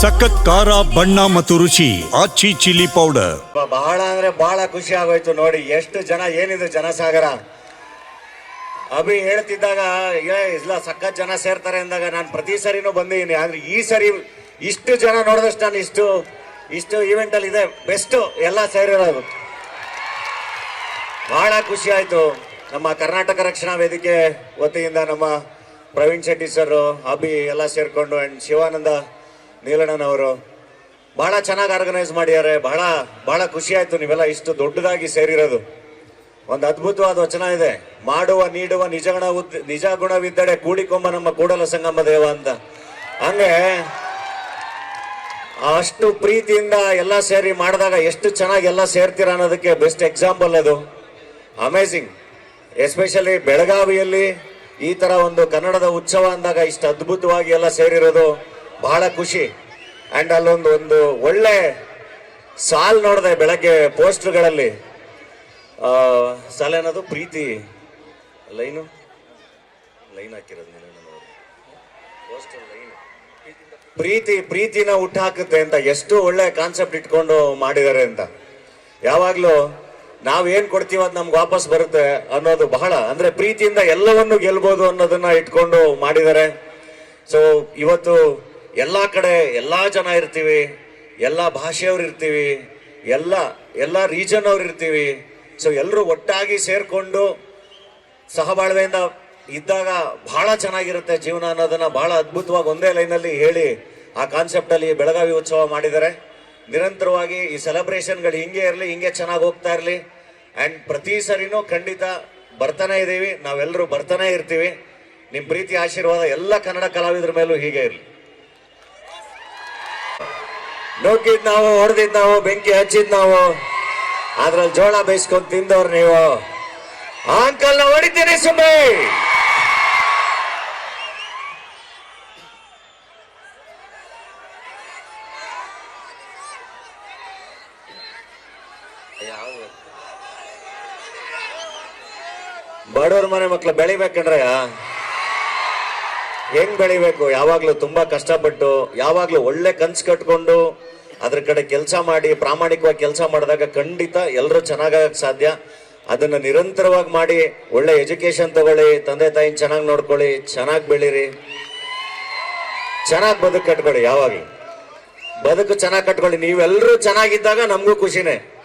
ಸಖತ್ ಖಾರ, ಬಣ್ಣ ಮತ್ತು ರುಚಿ ಆಚಿ ಚಿಲ್ಲಿ ಪೌಡರ್. ಬಹಳ ಅಂದ್ರೆ ಬಹಳ ಖುಷಿ ಆಗೋಯ್ತು ನೋಡಿ, ಎಷ್ಟು ಜನ, ಏನಿದೆ ಜನಸಾಗರ? ಅಭಿ ಹೇಳ್ತಿದ್ದಾಗ ಇಲ್ಲ, ಸಖತ್ ಜನ ಸೇರ್ತಾರೆ ಅಂದಾಗ ನಾನು ಪ್ರತಿ ಸರಿನೂ ಬಂದಿದ್ದೀನಿ, ಆದ್ರೆ ಈ ಸರಿ ಇಷ್ಟು ಜನ ನೋಡಿದಷ್ಟು ನಾನು ಇಷ್ಟು ಇಷ್ಟು ಈವೆಂಟ್ ಅಲ್ಲಿ ಇದೆ ಬೆಸ್ಟ್ ಎಲ್ಲ ಸೇರಿರೋದು. ಬಹಳ ಖುಷಿ ಆಯ್ತು. ನಮ್ಮ ಕರ್ನಾಟಕ ರಕ್ಷಣಾ ವೇದಿಕೆ ವತಿಯಿಂದ ನಮ್ಮ ಪ್ರವೀಣ್ ಶೆಟ್ಟಿ ಸರ್ ಅಭಿ ಎಲ್ಲ ಸೇರ್ಕೊಂಡು ಅಂಡ್ ಶಿವಾನಂದ ನೀಲಣ್ಣನವರು, ಬಹಳ ಚೆನ್ನಾಗಿ ಆರ್ಗನೈಸ್ ಮಾಡಿದ್ದಾರೆ, ಬಹಳ ಬಹಳ ಖುಷಿ ಆಯ್ತು ನೀವೆಲ್ಲ ಇಷ್ಟು ದೊಡ್ಡದಾಗಿ ಸೇರಿರೋದು. ಒಂದು ಅದ್ಭುತವಾದ ವಚನ ಇದೆ, ಮಾಡುವ, ನೀಡುವ ನಿಜಗುಣ ನಿಜ ಗುಣವಿದ್ದಡೆ ಕೂಡಿಕೊಂಬ ನಮ್ಮ ಕೂಡಲ ಸಂಗಮ ದೇವ ಅಂತ. ಹಂಗೆ, ಅಷ್ಟು ಪ್ರೀತಿಯಿಂದ ಎಲ್ಲ ಸೇರಿ ಮಾಡಿದಾಗ ಎಷ್ಟು ಚೆನ್ನಾಗಿ ಎಲ್ಲ ಸೇರ್ತೀರ ಅನ್ನೋದಕ್ಕೆ ಬೆಸ್ಟ್ ಎಕ್ಸಾಂಪಲ್ ಅದು. ಅಮೇಝಿಂಗ್ ಎಸ್ಪೆಷಲಿ ಬೆಳಗಾವಿಯಲ್ಲಿ ಈ ತರ ಒಂದು ಕನ್ನಡದ ಉತ್ಸವ ಅಂದಾಗ ಇಷ್ಟು ಅದ್ಭುತವಾಗಿ ಎಲ್ಲ ಸೇರಿರೋದು. ಬಹಳ ಖುಷಿ. ಆ್ಯಂಡ್ ಅಲ್ಲೊಂದು ಒಂದು ಒಳ್ಳೆ ಸಾಲ್ ನೋಡಿದೆ ಬೆಳಗ್ಗೆ ಪೋಸ್ಟ್ಗಳಲ್ಲಿ ಸಾಲ ಏನದು ಪ್ರೀತಿ? ಲೈನು? ಲೈನ್ ಹಾಕಿರೋದು ಪೋಸ್ಟರ್ ಲೈನ್. ಪ್ರೀತಿ, ಪ್ರೀತಿನ ಹುಟ್ಟಾಕುತ್ತೆ ಅಂತ ಎಷ್ಟು ಒಳ್ಳೆ ಕಾನ್ಸೆಪ್ಟ್ ಇಟ್ಕೊಂಡು ಮಾಡಿದ್ದಾರೆ ಅಂತ. ಯಾವಾಗಲೂ ನಾವ್ ಏನ್ ಕೊಡ್ತೀವಿ ಅದ್ ನಮ್ಗೆ ವಾಪಸ್ ಬರುತ್ತೆ ಅನ್ನೋದು ಬಹಳ. ಅಂದ್ರೆ ಪ್ರೀತಿಯಿಂದ ಎಲ್ಲವನ್ನು ಗೆಲ್ಬೋದು ಅನ್ನೋದನ್ನ ಇಟ್ಕೊಂಡು ಮಾಡಿದ್ದಾರೆ. ಸೊ ಇವತ್ತು ಎಲ್ಲಾ ಕಡೆ ಎಲ್ಲ ಜನ ಇರ್ತೀವಿ, ಎಲ್ಲ ಭಾಷೆಯವ್ರು ಇರ್ತೀವಿ, ಎಲ್ಲ ಎಲ್ಲ ರೀಜನ್ ಅವ್ರು ಇರ್ತೀವಿ. ಸೊ ಎಲ್ಲರೂ ಒಟ್ಟಾಗಿ ಸೇರಿಕೊಂಡು ಸಹಬಾಳ್ವೆಯಿಂದ ಇದ್ದಾಗ ಬಹಳ ಚೆನ್ನಾಗಿರುತ್ತೆ ಜೀವನ ಅನ್ನೋದನ್ನ ಬಹಳ ಅದ್ಭುತವಾಗಿ ಒಂದೇ ಲೈನಲ್ಲಿ ಹೇಳಿ ಆ ಕಾನ್ಸೆಪ್ಟ್ ಅಲ್ಲಿ ಬೆಳಗಾವಿ ಉತ್ಸವ ಮಾಡಿದ್ದಾರೆ. ನಿರಂತರವಾಗಿ ಈ ಸೆಲೆಬ್ರೇಷನ್ಗಳು ಹಿಂಗೆ ಇರಲಿ, ಹಿಂಗೆ ಚೆನ್ನಾಗಿ ಹೋಗ್ತಾ ಇರಲಿ. ಅಂಡ್ ಪ್ರತಿ ಸರಿನೂ ಖಂಡಿತ ಬರ್ತಾನೆ ಇದ್ದೀವಿ. ನಾವೆಲ್ಲರೂ ಬರ್ತಾನೆ ಇರ್ತೀವಿ. ನಿಮ್ಮ ಪ್ರೀತಿ, ಆಶೀರ್ವಾದ ಎಲ್ಲ ಕನ್ನಡ ಕಲಾವಿದರ ಮೇಲೂ ಹೀಗೆ ಇರಲಿ. ನುಗ್ಗಿದ್ ನಾವು, ಹೊಡೆದಿದ್ ನಾವು, ಬೆಂಕಿ ಹಚ್ಚಿದ್ ನಾವು. ಅದ್ರಲ್ಲಿ ಜೋಳ ಬೇಯಿಸ್ಕೊಂಡು ತಿಂದವ್ರು ನೀವು. ಅಂಕಲ್ ಹೊಡಿತೀನಿ ಸುಮ್ಮನೆ ಬಡವ್ರ ಮನೆ ಮಕ್ಳು ಬೆಳಿಬೇಕಂದ್ರೆ ಹೆಂಗ್ ಬೆಳಿಬೇಕು? ಯಾವಾಗ್ಲೂ ತುಂಬಾ ಕಷ್ಟಪಟ್ಟು, ಯಾವಾಗ್ಲೂ ಒಳ್ಳೆ ಕನ್ಸ್ ಕಟ್ಕೊಂಡು, ಅದ್ರ ಕಡೆ ಕೆಲಸ ಮಾಡಿ, ಪ್ರಾಮಾಣಿಕವಾಗಿ ಕೆಲಸ ಮಾಡಿದಾಗ ಖಂಡಿತ ಎಲ್ಲರೂ ಚೆನ್ನಾಗಕ್ಕೆ ಸಾಧ್ಯ. ಅದನ್ನ ನಿರಂತರವಾಗಿ ಮಾಡಿ, ಒಳ್ಳೆ ಎಜುಕೇಶನ್ ತಗೊಳ್ಳಿ, ತಂದೆ ತಾಯಿನ ಚೆನ್ನಾಗಿ ನೋಡ್ಕೊಳ್ಳಿ, ಚೆನ್ನಾಗಿ ಬೆಳೀರಿ. ಚೆನ್ನಾಗಿ ಬದುಕು ಕಟ್ಕೊಳ್ಳಿ ಯಾವಾಗಲೂ. ಬದುಕು ಚೆನ್ನಾಗಿ ಕಟ್ಕೊಳ್ಳಿ. ನೀವೆಲ್ಲರೂ ಚೆನ್ನಾಗಿದ್ದಾಗ ನಮಗೂ ಖುಷಿನೇ.